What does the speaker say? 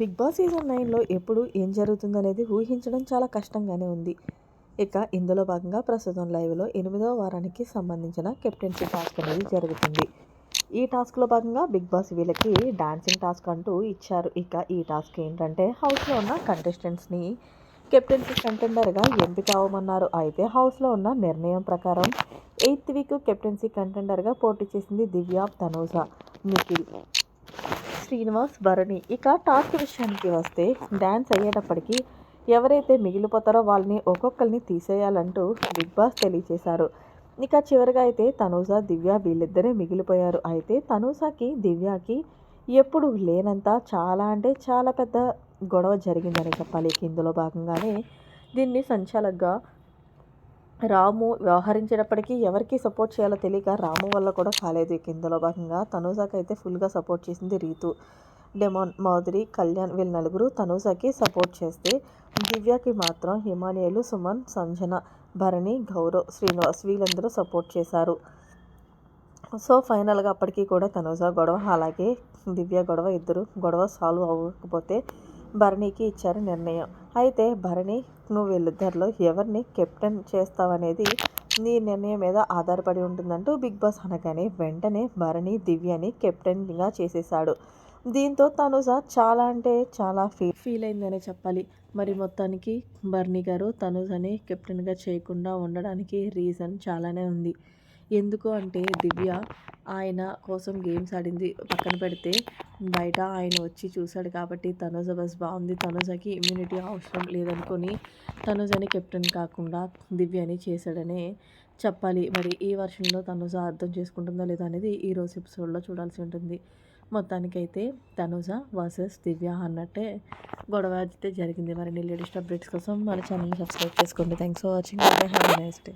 Big boss season నైన్లో ఎప్పుడు ఏం జరుగుతుందనేది ఊహించడం చాలా కష్టంగానే ఉంది. ఇక ఇందులో భాగంగా ప్రస్తుతం లైవ్లో ఎనిమిదవ వారానికి సంబంధించిన కెప్టెన్సీ టాస్క్ అనేది జరుగుతుంది. ఈ టాస్క్లో భాగంగా బిగ్ బాస్ వీళ్ళకి డాన్సింగ్ టాస్క్ అంటూ ఇచ్చారు. ఇక ఈ టాస్క్ ఏంటంటే హౌస్లో ఉన్న కంటెస్టెంట్స్ని కెప్టెన్సీ కంటెండర్గా ఎంపిక అవ్వమన్నారు. అయితే హౌస్లో ఉన్న నిర్ణయం ప్రకారం ఎయిత్ వీక్ కెప్టెన్సీ కంటెండర్గా పోటీ చేసింది దివ్య తనూజ నిఖిల్. శ్రీనివాస్ భరణి ఇక టాస్క్ విషయానికి వస్తే డ్యాన్స్ అయ్యేటప్పటికి ఎవరైతే మిగిలిపోతారో వాళ్ళని ఒక్కొక్కరిని తీసేయాలంటూ బిగ్ బాస్ తెలియచేశారు. ఇక చివరిగా అయితే తనూజ దివ్య వీళ్ళిద్దరే మిగిలిపోయారు. అయితే తనూజకి దివ్యకి ఎప్పుడు లేనంత చాలా అంటే చాలా పెద్ద గొడవ జరిగిందని చెప్పాలి. ఇందులో భాగంగానే దీన్ని సంచాలకగా రాము వ్యవహరించేటప్పటికీ ఎవరికి సపోర్ట్ చేయాలో తెలియక రాము వల్ల కూడా కాలేదు. ఇందులో భాగంగా తనూజాకి అయితే ఫుల్గా సపోర్ట్ చేసింది రీతు. డెమోన్ మాధురి కళ్యాణ్ వీళ్ళ నలుగురు తనూజాకి సపోర్ట్ చేస్తే దివ్యకి మాత్రం హిమానియలు సుమన్ సంజన భరణి గౌరవ్ శ్రీనివాస్ వీళ్ళందరూ సపోర్ట్ చేశారు. సో ఫైనల్గా అప్పటికీ కూడా తనూజ గొడవ అలాగే దివ్య గొడవ ఇద్దరు గొడవ సాల్వ్ అవ్వకపోతే భరణికి ఇచ్చారు నిర్ణయం. అయితే భరణి నువ్వు వీళ్ళిద్దరిలో ఎవరిని కెప్టెన్ చేస్తావనేది నీ నిర్ణయం మీద ఆధారపడి ఉంటుందంటూ బిగ్ బాస్ అనగానే వెంటనే భరణి దివ్యని కెప్టెన్గా చేసేసాడు దీంతో తనుజ చాలా అంటే చాలా ఫీల్ ఫీల్ అయిందనే చెప్పాలి. మరి మొత్తానికి బర్నీ గారు తనుజని కెప్టెన్గా చేయకుండా ఉండడానికి రీజన్ చాలానే ఉంది. ఎందుకు అంటే దివ్య ఆయన కోసం గేమ్స్ ఆడింది. పక్కన పెడితే బయట ఆయన వచ్చి చూశాడు కాబట్టి తనుజ బస్ బాగుంది. తనుజకి ఇమ్యూనిటీ అవసరం లేదనుకొని తనుజని కెప్టెన్ కాకుండా దివ్యని చేశాడనే చెప్పాలి. మరి ఈ వర్షంలో తనుజ అర్థం చేసుకుంటుందో లేదో అనేది ఈరోజు ఎపిసోడ్లో చూడాల్సి ఉంటుంది. మొత్తానికైతే తనుజ వర్సెస్ దివ్య అన్నట్టే గొడవ అయితే జరిగింది. మరి లేటెస్ట్ అప్డేట్స్ కోసం మన ఛానల్ని సబ్స్క్రైబ్ చేసుకోండి. Thanks for watching have next day